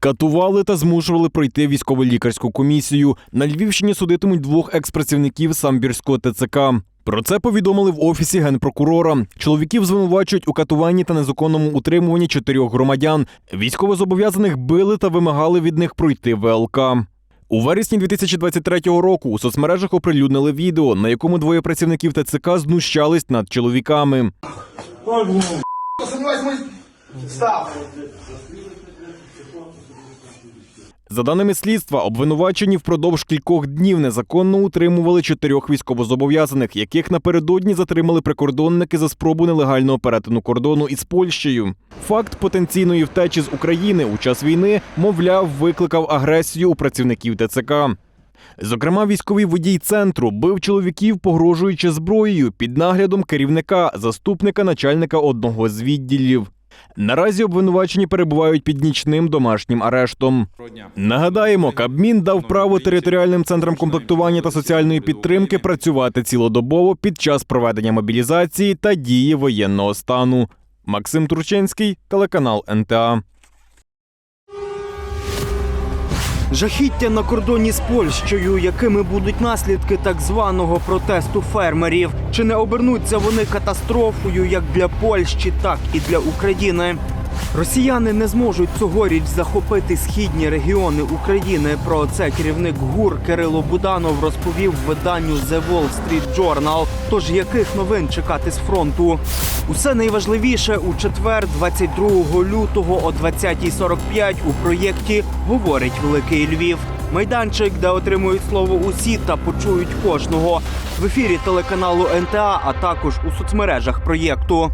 Катували та змушували пройти військово-лікарську комісію. На Львівщині судитимуть двох експрацівників самбірського ТЦК. Про це повідомили в офісі генпрокурора. Чоловіків звинувачують у катуванні та незаконному утримуванні чотирьох громадян. Військовозобов'язаних били та вимагали від них пройти ВЛК. У вересні 2023 року у соцмережах оприлюднили відео, на якому двоє працівників ТЦК знущались над чоловіками. Став! За даними слідства, обвинувачені впродовж кількох днів незаконно утримували чотирьох військовозобов'язаних, яких напередодні затримали прикордонники за спробу нелегального перетину кордону із Польщею. Факт потенційної втечі з України у час війни, мовляв, викликав агресію у працівників ТЦК. Зокрема, військовий водій центру бив чоловіків, погрожуючи зброєю під наглядом керівника, заступника начальника одного з відділів. Наразі обвинувачені перебувають під нічним домашнім арештом. Нагадаємо, Кабмін дав право територіальним центрам комплектування та соціальної підтримки працювати цілодобово під час проведення мобілізації та дії воєнного стану. Максим Турченський, телеканал НТА. Жахіття на кордоні з Польщею, якими будуть наслідки так званого протесту фермерів. Чи не обернуться вони катастрофою як для Польщі, так і для України? Росіяни не зможуть цьогоріч захопити східні регіони України. Про це керівник ГУР Кирило Буданов розповів виданню The Wall Street Journal. Тож яких новин чекати з фронту? Усе найважливіше у четвер, 22 лютого о 20.45 у проєкті говорить Великий Львів. Майданчик, де отримують слово усі та почують кожного в ефірі телеканалу НТА, а також у соцмережах проєкту.